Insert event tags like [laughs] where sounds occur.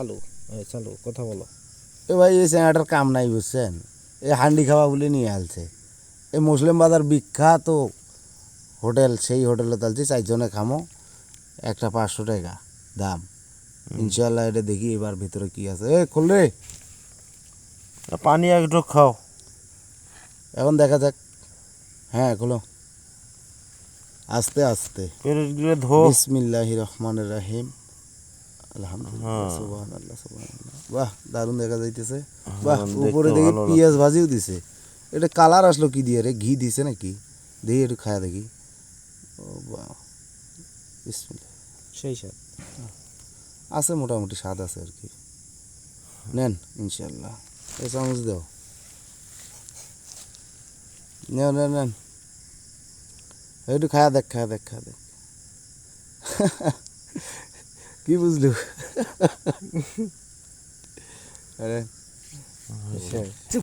চালু চালু কথা বলো। এ ভাই এই চ্যাংড়াটার কাম নাই বুঝছেন? এই হান্ডি খাওয়া বলে নিয়ে আলছে। এই মুসলিম বাজার বিখ্যাত হোটেল সেই হোটেলে তালছি চারজনে খামো একটা পাঁচশো টাকা দাম। ইনশাল্লাহ এটা দেখি এবার ভিতরে কি আছে। এ খুললে পানি একটু খাও। এখন দেখা যাক। হ্যাঁ খোলো। আস্তে আস্তে। বিসমিল্লাহ রহমানের রাহিম। বাহ দারুণ দেখা যাইতেছে। বাহ হ্যাঁ, উপরে দেখি পেঁয়াজ ভাজিও দিছে। এটা কালার আসলো কি দিয়ে রে? ঘি দিছে নাকি? দেখি একটু খায়া দেখি। ও বাহ। সেই আছে মোটামুটি স্বাদ আছে আর কি। নেন ইনশাল্লাহ এই চামচ দাও। নেন নেন নেন। একটু খায়া দেখ খায়া দেখ খায়া দেখ। [laughs] কি বুঝলু? আরে